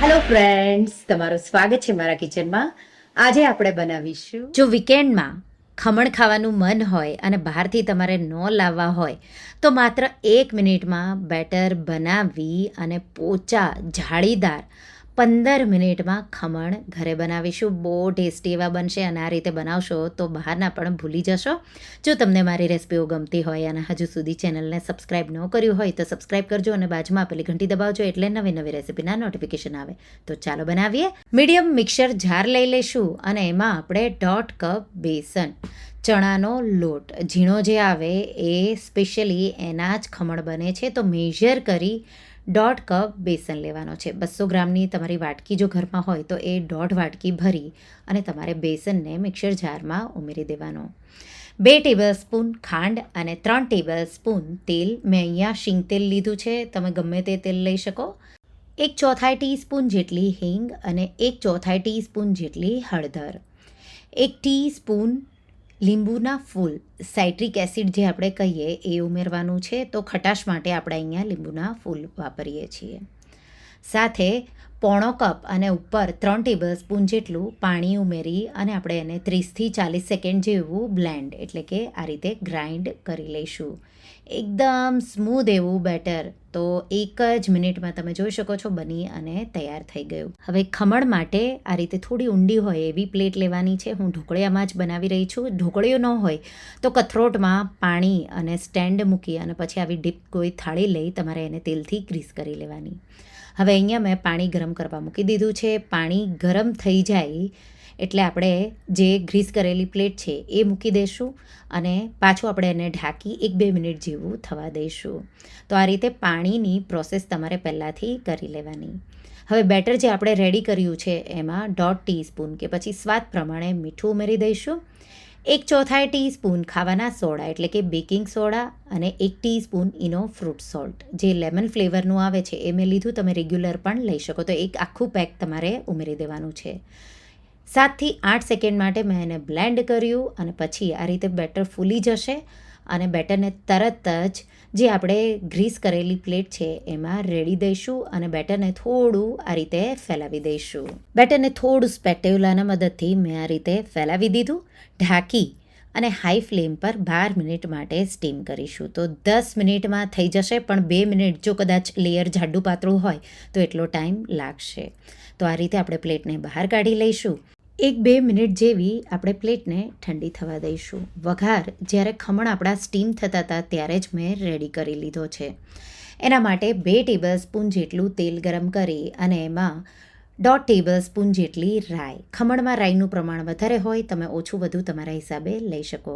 Hello friends તમારું સ્વાગત છે મારા કિચનમાં. આજે આપણે બનાવીશું. જો વીકેન્ડમાં ખમણ ખાવાનું મન હોય અને બહારથી તમારે ન લાવવા હોય, તો માત્ર એક મિનિટમાં બેટર બનાવી અને પોચા જાળીદાર પંદર મિનિટમાં ખમણ ઘરે બનાવીશું. બહુ ટેસ્ટી એવા બનશે અને આ રીતે બનાવશો તો બહારના પણ ભૂલી જશો. જો તમને મારી રેસિપીઓ ગમતી હોય અને હજુ સુધી ચેનલને સબસ્ક્રાઈબ ન કર્યું હોય તો સબસ્ક્રાઈબ કરજો અને બાજુમાં આપેલી ઘંટી દબાવજો એટલે નવી નવી રેસિપીના નોટિફિકેશન આવે. તો ચાલો બનાવીએ. મીડિયમ મિક્સર જાર લઈ લઈશું અને એમાં આપણે દોઢ કપ બેસન, ચણાનો લોટ. ઝીણો જે આવે એ સ્પેશિયલી એના જ ખમણ બને છે. તો મેઝર કરી દોઢ કપ બેસન લેવાનો છે. બસો ગ્રામની તમારી વાટકી જો ઘરમાં હોય તો એ દોઢ વાટકી ભરી અને તમારે બેસનને મિક્સર જારમાં ઉમેરી દેવાનો. બે ટેબલ સ્પૂન ખાંડ અને ત્રણ ટેબલ સ્પૂન તેલ મેં અહીંયા શીંગ તેલ લીધું છે. તમે ગમે તે તેલ લઈ શકો. એક ચોથાઈ ટીસ્પૂન જેટલી હિંગ અને એક ચોથાઈ ટીસ્પૂન જેટલી હળદર. એક ટીસ્પૂન લીંબુના ફૂલ, સાઇટ્રિક એસિડ જે આપણે કહીએ એ ઉમેરવાનું છે, તો ખટાશ માટે આપણે અહીંયા લીંબુના ફૂલ વાપરીએ છીએ. સાથે પોણો કપ અને ઉપર ત્રણ ટેબલ સ્પૂન જેટલું પાણી ઉમેરી અને આપણે એને ત્રીસથી ચાલીસ સેકન્ડ જેવું બ્લેન્ડ, એટલે કે આ રીતે ગ્રાઇન્ડ કરી લઈશું. એકદમ સ્મૂધ એવું બેટર તો એક જ મિનિટમાં તમે જોઈ શકો છો બની અને તૈયાર થઈ ગયું. હવે ખમણ માટે આ રીતે થોડી ઊંડી હોય એવી પ્લેટ લેવાની છે. હું ઢોકળિયામાં જ બનાવી રહી છું. ઢોકળીઓ ન હોય તો કથરોટમાં પાણી અને સ્ટેન્ડ મૂકી અને પછી આવી ડીપ કોઈ થાળી લઈ તમારે એને તેલથી ગ્રીસ કરી લેવાની. હવે અહીંયા મેં પાણી ગરમ કરવા મૂકી દીધું છે. પાણી ગરમ થઈ જાય એટલે આપણે જે ગ્રીસ કરેલી પ્લેટ છે એ મૂકી દઈશું અને પાછું આપણે એને ઢાંકી એક બે મિનિટ જેવું થવા દઈશું. તો આ રીતે પાણીની પ્રોસેસ તમારે પહેલાંથી કરી લેવાની. હવે બેટર જે આપણે રેડી કર્યું છે એમાં દોઢ ટીસ્પૂન કે પછી સ્વાદ પ્રમાણે મીઠું ઉમેરી દઈશું. એક ચોથાઈ ટીસ્પૂન ખાવાના સોડા એટલે કે બેકિંગ સોડા અને એક ટીસ્પૂન ઇનો ફ્રૂટ સોલ્ટ. જે લેમન ફ્લેવરનું આવે છે એ મેં લીધું, તમે રેગ્યુલર પણ લઈ શકો. તો એક આખું પેક તમારે ઉમેરી દેવાનું છે. સાતથી આઠ સેકન્ડ માટે મેં એને બ્લેન્ડ કર્યું અને પછી આ રીતે બેટર ફૂલી જશે અને બેટરને તરત જ જે આપણે ગ્રીસ કરેલી પ્લેટ છે એમાં રેડી દઈશું અને બેટરને થોડું આ રીતે ફેલાવી દઈશું. બેટરને થોડું સ્પેટેવલાના મદદથી મેં આ રીતે ફેલાવી દીધું, ઢાંકી અને હાઈ ફ્લેમ પર બાર મિનિટ માટે સ્ટીમ કરીશું. તો દસ મિનિટમાં થઈ જશે, પણ બે મિનિટ જો કદાચ લેયર જાડું પાતળું હોય તો એટલો ટાઈમ લાગશે. તો આ રીતે આપણે પ્લેટને બહાર કાઢી લઈશું. એક બે મિનિટ જેવી આપણે પ્લેટને ઠંડી થવા દઈશું. વઘાર જ્યારે ખમણ આપણા સ્ટીમ થતા હતા ત્યારે જ મેં રેડી કરી લીધો છે. એના માટે બે ટેબલ સ્પૂન જેટલું તેલ ગરમ કરી અને એમાં દોઢ ટેબલ સ્પૂન જેટલી રાઈ. ખમણમાં રાઈનું પ્રમાણ વધારે હોય, તમે ઓછું વધુ તમારા હિસાબે લઈ શકો.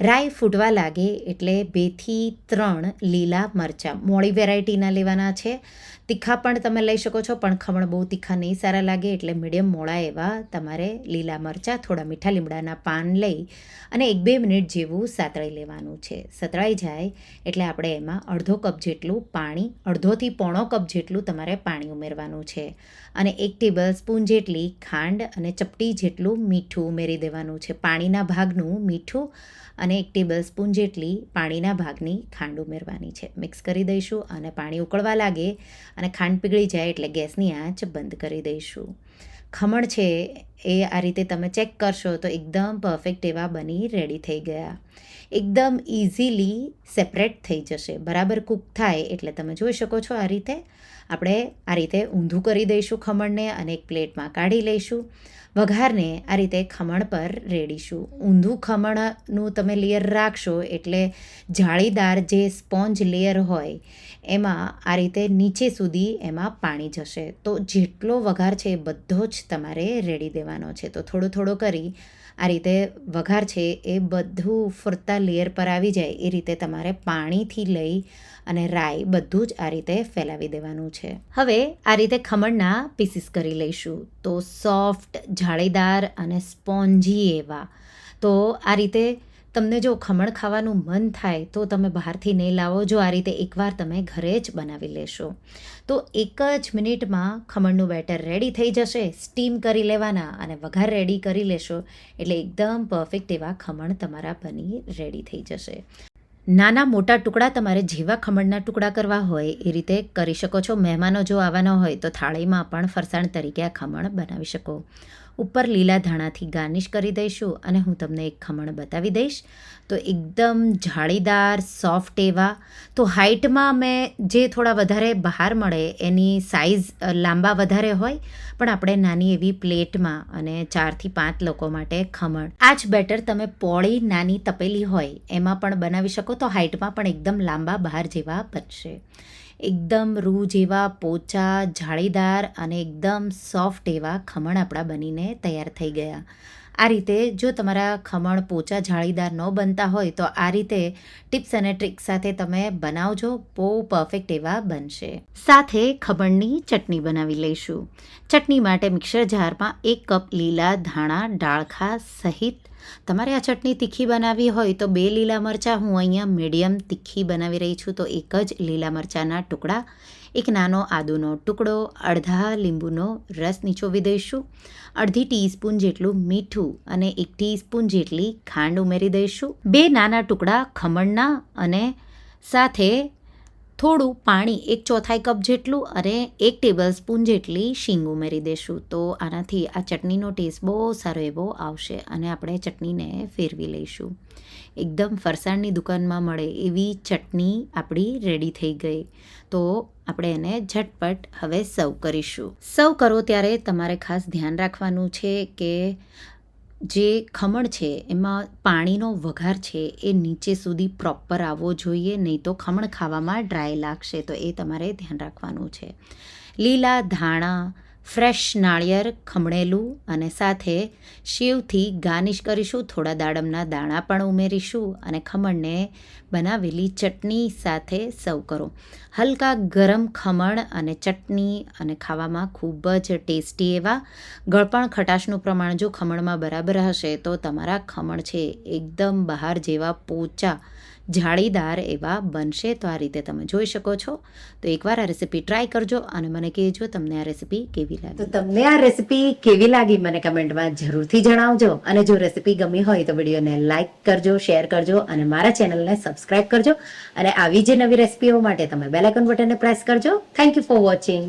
રાઈ ફૂટવા લાગે એટલે બેથી ત્રણ લીલા મરચાં. મોડી વેરાયટીના લેવાના છે. તીખા પણ તમે લઈ શકો છો, પણ ખમણ બહુ તીખા નહીં સારા લાગે એટલે મીડિયમ મોળા એવા તમારે લીલા મરચાં, થોડા મીઠા લીમડાના પાન લઈ અને એક બે મિનિટ જેવું સાતળી લેવાનું છે. સતળાઈ જાય એટલે આપણે એમાં અડધો કપ જેટલું પાણી, અડધોથી પોણો કપ જેટલું તમારે પાણી ઉમેરવાનું છે. અને એક ટેબલ સ્પૂન જેટલી ખાંડ અને ચપટી જેટલું મીઠું ઉમેરી દેવાનું છે. પાણીના ભાગનું મીઠું અને એક ટેબલ સ્પૂન જેટલી પાણીના ભાગની ખાંડ ઉમેરવાની છે. મિક્સ કરી દઈશું અને પાણી ઉકળવા લાગે અને ખાંડ પીગળી જાય એટલે ગેસની આંચ બંધ કરી દઈશું. ખમણ છે એ આ રીતે તમે ચેક કરશો તો એકદમ પરફેક્ટ એવા બની રેડી થઈ ગયા. એકદમ ઇઝીલી સેપરેટ થઈ જશે. બરાબર કૂક થાય એટલે તમે જોઈ શકો છો આ રીતે. આપણે આ રીતે ઊંધું કરી દઈશું ખમણને અને એક પ્લેટમાં કાઢી લઈશું. વઘારને આ રીતે ખમણ પર રેડીશું. ઊંધું ખમણનું તમે લેયર રાખશો એટલે જાળીદાર જે સ્પોન્જ લેયર હોય, એમાં આ રીતે નીચે સુધી એમાં પાણી જશે. તો જેટલો વઘાર છે એ બધો જ તમારે રેડી દેવાનો છે. તો થોડો થોડો કરી, આ રીતે વઘાર છે એ બધું ફરતા લેયર પર આવી જાય. એ રીતે તમારે પાણીથી લઈ અને રાઈ બધું જ આ રીતે ફેલાવી દેવાનું છે. હવે આ રીતે ખમણના પીસીસ કરી લઈશું. તો સોફ્ટ જાળીદાર અને સ્પોન્જી એવા. તો આ રીતે તમને જો ખમણ ખાવાનું મન થાય, તો તમે બહારથી નહીં લાવો. જો આ રીતે એકવાર તમે ઘરે જ બનાવી લેશો. તો એક જ મિનિટમાં ખમણનું બેટર રેડી થઈ જશે. સ્ટીમ કરી લેવાના અને વઘાર રેડી કરી લેશો. એટલે એકદમ પરફેક્ટ એવા ખમણ તમારા બની રેડી થઈ જશે. નાના મોટા ટુકડા તમારે જેવા ખમણના ટુકડા કરવા હોય, એ રીતે કરી શકો છો. મહેમાનો જો આવવાના હોય, તો થાળીમાં પણ ફરસાણ તરીકે આ ખમણ બનાવી શકો. ઉપર લીલા ધાણાથી ગાર્નિશ કરી દઈશું અને હું તમને એક ખમણ બતાવી દઈશ. તો એકદમ જાળીદાર સોફ્ટ એવા. તો હાઇટમાં મેં જે થોડા વધારે બહાર મળે, એની સાઇઝ લાંબા વધારે હોય, પણ આપણે નાની એવી પ્લેટમાં અને ચારથી પાંચ લોકો માટે ખમણ. આ જ બેટર તમે પોળી નાની તપેલી હોય, એમાં પણ બનાવી શકો, તો હાઇટમાં પણ એકદમ લાંબા બહાર જેવા બનશે. એકદમ રૂ જેવા પોચા, જાળીદાર અને એકદમ સોફ્ટ એવા ખમણ આપણા બનીને તૈયાર થઈ ગયા. આ રીતે જો તમારા ખમણ પોચા જાળીદાર ન બનતા હોય, તો આ રીતે ટિપ્સ અને ટ્રિક સાથે તમે બનાવજો. બહુ પરફેક્ટ એવા બનશે. સાથે ખમણની ચટણી બનાવી લઈશું. ચટણી માટે મિક્સર જારમાં એક કપ લીલા ધાણા, ડાળખા સહિત તમારે આ ચટણી તીખી બનાવવી હોય, તો બે લીલા મરચાં હું અહીંયા મીડિયમ તીખી બનાવી રહી છું, તો એક જ લીલા મરચાંના ટુકડા એક નાનો આદુનો ટુકડો, અડધા લીંબુનો રસ નીચોવી દઈશું, અડધી ટીસ્પૂન જેટલું મીઠું અને એક ટીસ્પૂન જેટલી ખાંડ ઉમેરી દઈશું, બે નાના ટુકડા ખમણના અને સાથે થોડું પાણી, એક ચોથાઈ કપ જેટલું અને એક ટેબલ સ્પૂન જેટલી શીંગ ઉમેરી દઈશું તો આનાથી આ ચટણીનો ટેસ્ટ બહુ સારો એવો આવશે અને આપણે ચટણીને ફેરવી લઈશું. એકદમ ફરસાણની દુકાનમાં મળે એવી ચટણી આપણી રેડી થઈ ગઈ. તો આપણે એને ઝટપટ હવે સર્વ કરીશું. સર્વ કરો ત્યારે તમારે ખાસ ધ્યાન રાખવાનું છે કે જે ખમણ છે, એમાં પાણીનો વઘાર છે, એ નીચે સુધી પ્રોપર આવવો જોઈએ, નહીં તો ખમણ ખાવામાં ડ્રાય લાગશે. તો એ તમારે ધ્યાન રાખવાનું છે. લીલા ધાણા ફ્રેશ નાળિયેર, ખમણેલું અને સાથે શીવથી ગાર્નિશ કરીશું. થોડા દાડમના દાણા પણ ઉમેરીશું અને ખમણને બનાવેલી ચટણી સાથે સર્વ કરો. હલકા ગરમ ખમણ અને ચટણી અને ખાવામાં ખૂબ જ ટેસ્ટી એવા ગળપણ ખટાશનું પ્રમાણ જો ખમણમાં બરાબર હશે તો તમારા ખમણ છે એકદમ બહાર જેવા પોચા જાળીદાર એવા બનશે તો આ રીતે તમે જોઈ શકો છો. તો એકવાર આ રેસીપી ટ્રાય કરજો અને મને કહેજો તમને આ રેસીપી કેવી તો તમને આ રેસીપી કેવી લાગી મને કમેન્ટમાં જરૂરથી જણાવજો. અને જો રેસીપી ગમી હોય તો વિડીયોને લાઇક કરજો શેર કરજો અને મારા ચેનલને સબસ્ક્રાઇબ કરજો. અને આવી જે નવી રેસીપીઓ માટે તમે બેલ આઇકન બટનને પ્રેસ કરજો. Thank you for watching